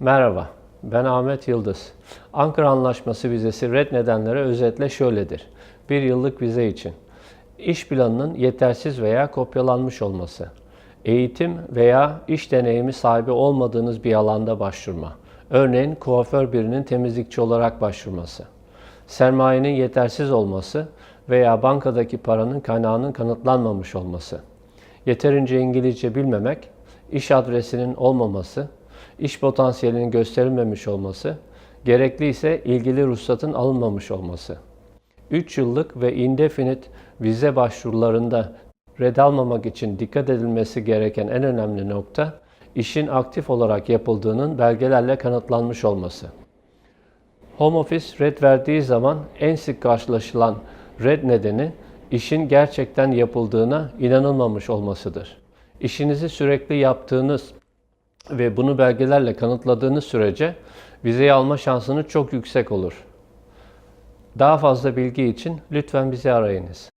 Merhaba, ben Ahmet Yıldız. Ankara Anlaşması vizesi red nedenleri özetle şöyledir. Bir yıllık vize için. İş planının yetersiz veya kopyalanmış olması. Eğitim veya iş deneyimi sahibi olmadığınız bir alanda başvurma. Örneğin kuaför birinin temizlikçi olarak başvurması. Sermayenin yetersiz olması veya bankadaki paranın kaynağının kanıtlanmamış olması. Yeterince İngilizce bilmemek, iş adresinin olmaması, iş potansiyelinin gösterilmemiş olması, gerekli ise ilgili ruhsatın alınmamış olması. 3 yıllık ve indefinite vize başvurularında red almamak için dikkat edilmesi gereken en önemli nokta, işin aktif olarak yapıldığının belgelerle kanıtlanmış olması. Home Office red verdiği zaman en sık karşılaşılan red nedeni işin gerçekten yapıldığına inanılmamış olmasıdır. İşinizi sürekli yaptığınız ve bunu belgelerle kanıtladığınız sürece vizeyi alma şansınız çok yüksek olur. Daha fazla bilgi için lütfen bizi arayınız.